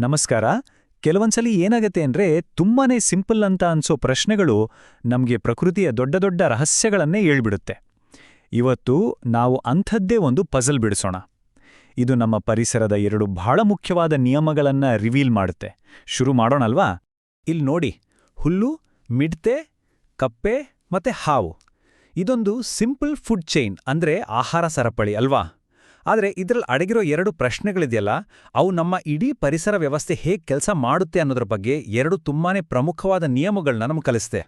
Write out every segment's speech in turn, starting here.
ನಮಸ್ಕಾರ. ಕೆಲವೊಂದ್ಸಲಿ ಏನಾಗತ್ತೆ ಅಂದ್ರೆ ತುಂಬಾನೇ ಸಿಂಪಲ್ ಅಂತ ಅನ್ಸೋ ಪ್ರಶ್ನೆಗಳು ನಮ್ಗೆ ಪ್ರಕೃತಿಯ ದೊಡ್ಡ ದೊಡ್ಡ ರಹಸ್ಯಗಳನ್ನೇ ಹೇಳ್ಬಿಡುತ್ತೆ. ಇವತ್ತು ನಾವು ಅಂಥದ್ದೇ ಒಂದು ಪಜಲ್ ಬಿಡಿಸೋಣ. ಇದು ನಮ್ಮ ಪರಿಸರದ ಎರಡು ಬಹಳ ಮುಖ್ಯವಾದ ನಿಯಮಗಳನ್ನ ರಿವೀಲ್ ಮಾಡುತ್ತೆ. ಶುರು ಮಾಡೋಣಲ್ವಾ? ಇಲ್ಲಿ ನೋಡಿ. ಹುಲ್ಲು, ಮಿಡ್ತೆ, ಕಪ್ಪೆ ಮತ್ತೆ ಹಾವು. ಇದೊಂದು ಸಿಂಪಲ್ ಫುಡ್ ಚೈನ್ ಅಂದ್ರೆ ಆಹಾರ ಸರಪಳಿ ಅಲ್ವಾ? ಆದರೆ ಇದರಲ್ಲಿ ಅಡಗಿರೋ ಎರಡು ಪ್ರಶ್ನೆಗಳಿದೆಯಲ್ಲ, ಅವು ನಮ್ಮ ಇಡೀ ಪರಿಸರ ವ್ಯವಸ್ಥೆ ಹೇಗೆ ಕೆಲಸ ಮಾಡುತ್ತೆ ಅನ್ನೋದ್ರ ಬಗ್ಗೆ ಎರಡು ತುಂಬಾನೇ ಪ್ರಮುಖವಾದ ನಿಯಮಗಳನ್ನ ನಮ್ಗೆ ಕಲಿಸ್ತೆ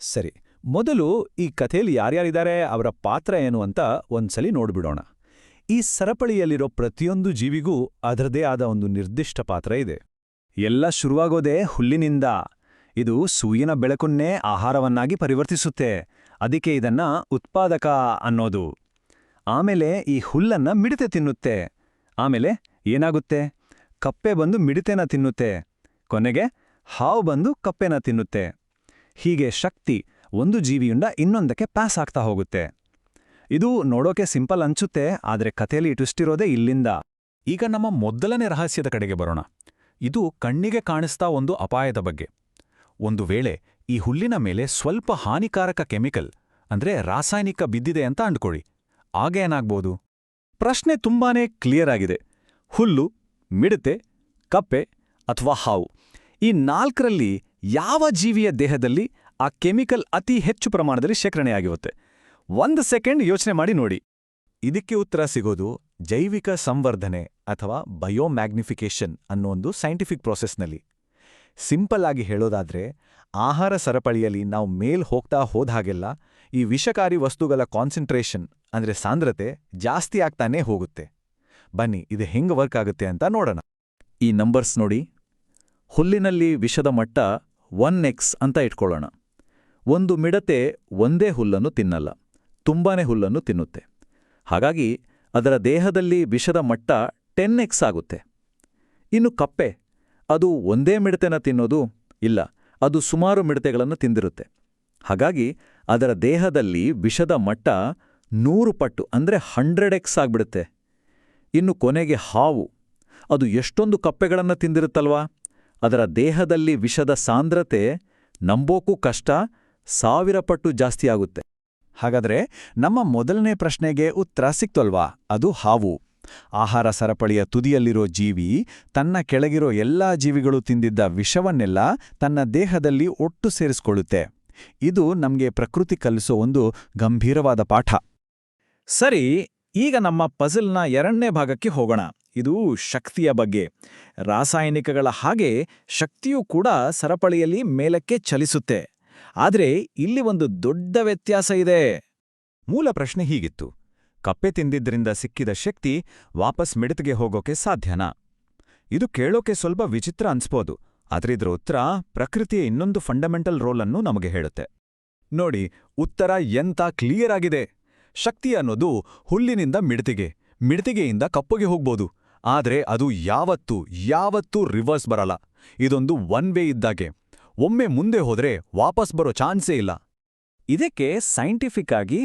ಸರಿ, ಮೊದಲು ಈ ಕಥೆಯಲ್ಲಿ ಯಾರ್ಯಾರಿದ್ದಾರೆ, ಅವರ ಪಾತ್ರ ಏನು ಅಂತ ಒಂದ್ಸಲಿ ನೋಡ್ಬಿಡೋಣ. ಈ ಸರಪಳಿಯಲ್ಲಿರೋ ಪ್ರತಿಯೊಂದು ಜೀವಿಗೂ ಅದರದೇ ಆದ ಒಂದು ನಿರ್ದಿಷ್ಟ ಪಾತ್ರ ಇದೆ. ಎಲ್ಲ ಶುರುವಾಗೋದೇ ಹುಲ್ಲಿನಿಂದ. ಇದು ಸೂರ್ಯನ ಬೆಳಕನ್ನೇ ಆಹಾರವನ್ನಾಗಿ ಪರಿವರ್ತಿಸುತ್ತೆ. ಅದಕ್ಕೆ ಇದನ್ನ ಉತ್ಪಾದಕ ಅನ್ನೋದು. ಆಮೇಲೆ ಈ ಹುಲ್ಲನ್ನ ಮಿಡತೆ ತಿನ್ನುತ್ತೆ. ಆಮೇಲೆ ಏನಾಗುತ್ತೆ? ಕಪ್ಪೆ ಬಂದು ಮಿಡತೆನ ತಿನ್ನುತ್ತೆ. ಕೊನೆಗೆ ಹಾವು ಬಂದು ಕಪ್ಪೆನ ತಿನ್ನುತ್ತೆ. ಹೀಗೆ ಶಕ್ತಿ ಒಂದು ಜೀವಿಯಿಂದ ಇನ್ನೊಂದಕ್ಕೆ ಪಾಸ್ ಆಗ್ತಾ ಹೋಗುತ್ತೆ. ಇದು ನೋಡೋಕೆ ಸಿಂಪಲ್ ಅನ್ಸುತ್ತೆ, ಆದ್ರೆ ಕಥೆಯಲ್ಲಿ ಇಟ್ಟಿರೋದೇ ಇಲ್ಲಿಂದ. ಈಗ ನಮ್ಮ ಮೊದಲನೇ ರಹಸ್ಯದ ಕಡೆಗೆ ಬರೋಣ. ಇದು ಕಣ್ಣಿಗೆ ಕಾಣಿಸ್ತಾ ಒಂದು ಅಪಾಯದ ಬಗ್ಗೆ. ಒಂದು ವೇಳೆ ಈ ಹುಲ್ಲಿನ ಮೇಲೆ ಸ್ವಲ್ಪ ಹಾನಿಕಾರಕ ಕೆಮಿಕಲ್, ಅಂದ್ರೆ ರಾಸಾಯನಿಕ ಬಿದ್ದಿದೆ ಅಂತ ಅಂಡ್ಕೊಳ್ಳಿ. ಆಗ ಏನಾಗ್ಬೋದು? ಪ್ರಶ್ನೆ ತುಂಬಾನೇ ಕ್ಲಿಯರ್ ಆಗಿದೆ. ಹುಲ್ಲು, ಮಿಡತೆ, ಕಪ್ಪೆ ಅಥವಾ ಹಾವು. ಈ ನಾಲ್ಕರಲ್ಲಿ ಯಾವ ಜೀವಿಯ ದೇಹದಲ್ಲಿ ಆ ಕೆಮಿಕಲ್ ಅತಿ ಹೆಚ್ಚು ಪ್ರಮಾಣದಲ್ಲಿ ಶೇಖರಣೆಯಾಗಿರುತ್ತೆ? ಒಂದು ಸೆಕೆಂಡ್ ಯೋಚನೆ ಮಾಡಿ ನೋಡಿ. ಇದಕ್ಕೆ ಉತ್ತರ ಸಿಗೋದು ಜೈವಿಕ ಸಂವರ್ಧನೆ ಅಥವಾ ಬಯೋಮ್ಯಾಗ್ನಿಫಿಕೇಶನ್ ಅನ್ನೋ ಒಂದು ಸೈಂಟಿಫಿಕ್ ಪ್ರೋಸೆಸ್ನಲ್ಲಿ ಸಿಂಪಲ್ ಆಗಿ ಹೇಳೋದಾದ್ರೆ, ಆಹಾರ ಸರಪಳಿಯಲ್ಲಿ ನಾವು ಮೇಲ್ ಹೋಗ್ತಾ ಹೋದ ಹಾಗೆಲ್ಲ ಈ ವಿಷಕಾರಿ ವಸ್ತುಗಳ ಕಾನ್ಸಂಟ್ರೇಷನ್ ಅಂದ್ರೆ ಸಾಂದ್ರತೆ ಜಾಸ್ತಿ ಆಗ್ತಾನೇ ಹೋಗುತ್ತೆ. ಬನ್ನಿ, ಇದು ಹೆಂಗೆ ವರ್ಕ್ ಆಗುತ್ತೆ ಅಂತ ನೋಡೋಣ. ಈ ನಂಬರ್ಸ್ ನೋಡಿ. ಹುಲ್ಲಿನಲ್ಲಿ ವಿಷದ ಮಟ್ಟ ಒನ್ ಎಕ್ಸ್ ಅಂತ ಇಟ್ಕೊಳ್ಳೋಣ. ಒಂದು ಮಿಡತೆ ಒಂದೇ ಹುಲ್ಲನ್ನು ತಿನ್ನಲ್ಲ, ತುಂಬಾನೇ ಹುಲ್ಲನ್ನು ತಿನ್ನುತ್ತೆ. ಹಾಗಾಗಿ ಅದರ ದೇಹದಲ್ಲಿ ವಿಷದ ಮಟ್ಟ ಟೆನ್ ಎಕ್ಸ್ ಆಗುತ್ತೆ. ಇನ್ನು ಕಪ್ಪೆ, ಅದು ಒಂದೇ ಮಿಡತೆನ ತಿನ್ನೋದು ಇಲ್ಲ, ಅದು ಸುಮಾರು ಮಿಡತೆಗಳನ್ನು ತಿಂದಿರುತ್ತೆ. ಹಾಗಾಗಿ ಅದರ ದೇಹದಲ್ಲಿ ವಿಷದ ಮಟ್ಟ ನೂರು ಪಟ್ಟು, ಅಂದ್ರೆ ಹಂಡ್ರೆಡ್ ಎಕ್ಸ್ ಆಗ್ಬಿಡುತ್ತೆ. ಇನ್ನು ಕೊನೆಗೆ ಹಾವು. ಅದು ಎಷ್ಟೊಂದು ಕಪ್ಪೆಗಳನ್ನು ತಿಂದಿರುತ್ತಲ್ವಾ? ಅದರ ದೇಹದಲ್ಲಿ ವಿಷದ ಸಾಂದ್ರತೆ ನಂಬೋಕೂ ಕಷ್ಟ, ಸಾವಿರ ಪಟ್ಟು ಜಾಸ್ತಿಯಾಗುತ್ತೆ ಹಾಗಾದ್ರೆ ನಮ್ಮ ಮೊದಲನೇ ಪ್ರಶ್ನೆಗೆ ಉತ್ತರ ಸಿಕ್ತಲ್ವಾ? ಅದು ಹಾವು. ಆಹಾರ ಸರಪಳಿಯ ತುದಿಯಲ್ಲಿರೋ ಜೀವಿ, ತನ್ನ ಕೆಳಗಿರೋ ಎಲ್ಲಾ ಜೀವಿಗಳು ತಿಂದಿದ್ದ ವಿಷವನ್ನೆಲ್ಲ ತನ್ನ ದೇಹದಲ್ಲಿ ಒಟ್ಟು ಸೇರಿಸ್ಕೊಳ್ಳುತ್ತೆ. ಇದು ನಮಗೆ ಪ್ರಕೃತಿ ಕಲಿಸೋ ಒಂದು ಗಂಭೀರವಾದ ಪಾಠ. ಸರಿ, ಈಗ ನಮ್ಮ ಪಜಲ್ನ ಎರಡನೇ ಭಾಗಕ್ಕೆ ಹೋಗೋಣ. ಇದು ಶಕ್ತಿಯ ಬಗ್ಗೆ. ರಾಸಾಯನಿಕಗಳ ಹಾಗೆ ಶಕ್ತಿಯೂ ಕೂಡ ಸರಪಳಿಯಲ್ಲಿ ಮೇಲಕ್ಕೆ ಚಲಿಸುತ್ತೆ. ಆದರೆ ಇಲ್ಲಿ ಒಂದು ದೊಡ್ಡ ವ್ಯತ್ಯಾಸ ಇದೆ. ಮೂಲ ಪ್ರಶ್ನೆ ಹೀಗಿತ್ತು. ಕಪ್ಪೆ ತಿಂದಿದ್ರಿಂದ ಸಿಕ್ಕಿದ ಶಕ್ತಿ ವಾಪಸ್ ಮಿಡತೆಗೆ ಹೋಗೋಕೆ ಸಾಧ್ಯನಾ? ಇದು ಕೇಳೋಕೆ ಸ್ವಲ್ಪ ವಿಚಿತ್ರ ಅನ್ಸ್ಬೋದು. ಆದ್ರೆ ಉತ್ತರ ಪ್ರಕೃತಿಯ ಇನ್ನೊಂದು ಫಂಡಮೆಂಟಲ್ ರೋಲನ್ನು ನಮಗೆ ಹೇಳುತ್ತೆ. ನೋಡಿ, ಉತ್ತರ ಎಂತ ಕ್ಲಿಯರ್ ಆಗಿದೆ. ಶಕ್ತಿ ಅನ್ನೋದು ಹುಲ್ಲಿನಿಂದ ಮಿಡತಿಗೆ, ಮಿಡ್ತಿಗೆಯಿಂದ ಕಪ್ಪಗೆ ಹೋಗ್ಬೋದು. ಆದರೆ ಅದು ಯಾವತ್ತೂ ಯಾವತ್ತೂ ರಿವರ್ಸ್ ಬರಲ್ಲ. ಇದೊಂದು ಒನ್ ವೇ ಇದ್ದಾಗೆ. ಒಮ್ಮೆ ಮುಂದೆ ಹೋದರೆ ವಾಪಸ್ ಬರೋ ಚಾನ್ಸೇ ಇಲ್ಲ. ಇದಕ್ಕೆ ಸೈಂಟಿಫಿಕ್ ಆಗಿ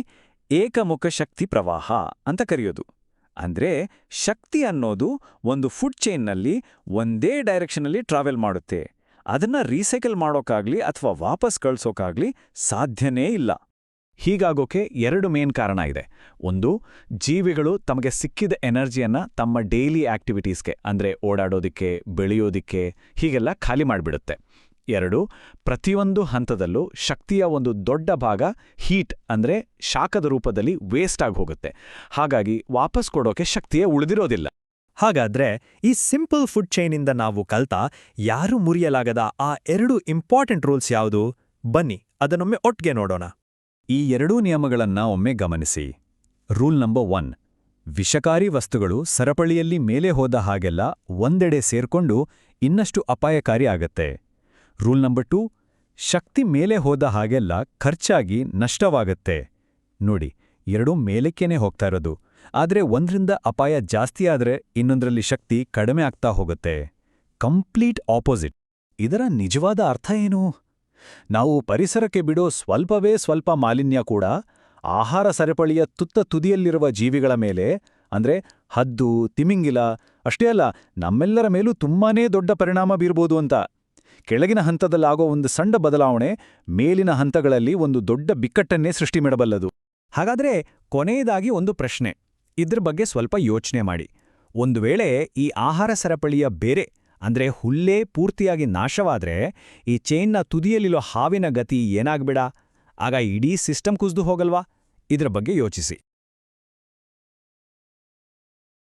ಏಕಮುಖ ಶಕ್ತಿ ಪ್ರವಾಹ ಅಂತ ಕರೆಯೋದು. ಅಂದ್ರೆ ಶಕ್ತಿ ಅನ್ನೋದು ಒಂದು ಫುಡ್ ಚೈನ್ನಲ್ಲಿ ಒಂದೇ ಡೈರೆಕ್ಷನಲ್ಲಿ ಟ್ರಾವೆಲ್ ಮಾಡುತ್ತೆ. ಅದನ್ನ ರೀಸೈಕಲ್ ಮಾಡೋಕ್ಕಾಗ್ಲಿ ಅಥವಾ ವಾಪಸ್ ಕಳ್ಸೋಕ್ಕಾಗ್ಲಿ ಸಾಧ್ಯನೇ ಇಲ್ಲ. ಹೀಗಾಗೋಕೆ ಎರಡು ಮೇನ್ ಕಾರಣ ಇದೆ. ಒಂದು, ಜೀವಿಗಳು ತಮಗೆ ಸಿಕ್ಕಿದ ಎನರ್ಜಿಯನ್ನ ತಮ್ಮ ಡೈಲಿ ಆಕ್ಟಿವಿಟೀಸ್ಗೆ ಅಂದ್ರೆ ಓಡಾಡೋದಿಕ್ಕೆ, ಬೆಳೆಯೋದಿಕ್ಕೆ ಹೀಗೆಲ್ಲ ಖಾಲಿ ಮಾಡಿಬಿಡುತ್ತೆ. ಎರಡು, ಪ್ರತಿಯೊಂದು ಹಂತದಲ್ಲೂ ಶಕ್ತಿಯ ಒಂದು ದೊಡ್ಡ ಭಾಗ ಹೀಟ್ ಅಂದ್ರೆ ಶಾಖದ ರೂಪದಲ್ಲಿ ವೇಸ್ಟ್ ಆಗಿ ಹೋಗುತ್ತೆ. ಹಾಗಾಗಿ ವಾಪಸ್ ಕೊಡೋಕೆ ಶಕ್ತಿಯೇ ಉಳಿದಿರೋದಿಲ್ಲ. ಹಾಗಾದ್ರೆ ಈ ಸಿಂಪಲ್ ಫುಡ್ ಚೈನಿಂದ ನಾವು ಕಲ್ತಾ ಯಾರೂ ಮುರಿಯಲಾಗದ ಆ ಎರಡು ಇಂಪಾರ್ಟೆಂಟ್ ರೂಲ್ಸ್ ಯಾವುದು? ಬನ್ನಿ, ಅದನ್ನೊಮ್ಮೆ ಒಟ್ಗೆ ನೋಡೋಣ. ಈ ಎರಡೂ ನಿಯಮಗಳನ್ನ ಒಮ್ಮೆ ಗಮನಿಸಿ. ರೂಲ್ ನಂಬರ್ ಒನ್ ವಿಷಕಾರಿ ವಸ್ತುಗಳು ಸರಪಳಿಯಲ್ಲಿ ಮೇಲೆ ಹೋದ ಹಾಗೆಲ್ಲ ಒಂದೆಡೆ ಸೇರ್ಕೊಂಡು ಇನ್ನಷ್ಟು ಅಪಾಯಕಾರಿ ಆಗತ್ತೆ. ರೂಲ್ ನಂಬರ್ ಟು ಶಕ್ತಿ ಮೇಲೆ ಹೋದ ಹಾಗೆಲ್ಲ ಖರ್ಚಾಗಿ ನಷ್ಟವಾಗತ್ತೆ. ನೋಡಿ, ಎರಡೂ ಮೇಲಕ್ಕೇನೆ ಹೋಗ್ತಾ ಇರೋದು. ಆದರೆ ಒಂದ್ರಿಂದ ಅಪಾಯ ಜಾಸ್ತಿ ಆದರೆ ಇನ್ನೊಂದರಲ್ಲಿ ಶಕ್ತಿ ಕಡಿಮೆ ಆಗ್ತಾ ಹೋಗುತ್ತೆ. ಕಂಪ್ಲೀಟ್ ಆಪೋಸಿಟ್ ಇದರ ನಿಜವಾದ ಅರ್ಥ ಏನು? ನಾವು ಪರಿಸರಕ್ಕೆ ಬಿಡೋ ಸ್ವಲ್ಪವೇ ಸ್ವಲ್ಪ ಮಾಲಿನ್ಯ ಕೂಡ ಆಹಾರ ಸರಪಳಿಯ ತುತ್ತ ತುದಿಯಲ್ಲಿರುವ ಜೀವಿಗಳ ಮೇಲೆ, ಅಂದ್ರೆ ಹದ್ದು, ತಿಮಿಂಗಿಲ, ಅಷ್ಟೇ ಅಲ್ಲ, ನಮ್ಮೆಲ್ಲರ ಮೇಲೂ ತುಂಬಾನೇ ದೊಡ್ಡ ಪರಿಣಾಮ ಬೀರ್ಬೋದು ಅಂತ. ಕೆಳಗಿನ ಹಂತದಲ್ಲಾಗೋ ಒಂದು ಸಣ್ಣ ಬದಲಾವಣೆ ಮೇಲಿನ ಹಂತಗಳಲ್ಲಿ ಒಂದು ದೊಡ್ಡ ಬಿಕ್ಕಟ್ಟನ್ನೇ ಸೃಷ್ಟಿ ಮಾಡಬಲ್ಲದು. ಹಾಗಾದ್ರೆ ಕೊನೆಯದಾಗಿ ಒಂದು ಪ್ರಶ್ನೆ. ಇದ್ರ ಬಗ್ಗೆ ಸ್ವಲ್ಪ ಯೋಚನೆ ಮಾಡಿ. ಒಂದು ವೇಳೆ ಈ ಆಹಾರ ಸರಪಳಿಯ ಬೇರೆ, ಅಂದ್ರೆ ಹುಲ್ಲೇ ಪೂರ್ತಿಯಾಗಿ ನಾಶವಾದ್ರೆ ಈ ಚೈನ್ನ ತುದಿಯಲ್ಲಿರೋ ಹಾವಿನ ಗತಿ ಏನಾಗ್ಬಿಡ? ಆಗ ಇಡೀ ಸಿಸ್ಟಮ್ ಕುಸಿದು ಹೋಗಲ್ವಾ? ಇದ್ರ ಬಗ್ಗೆ ಯೋಚಿಸಿ.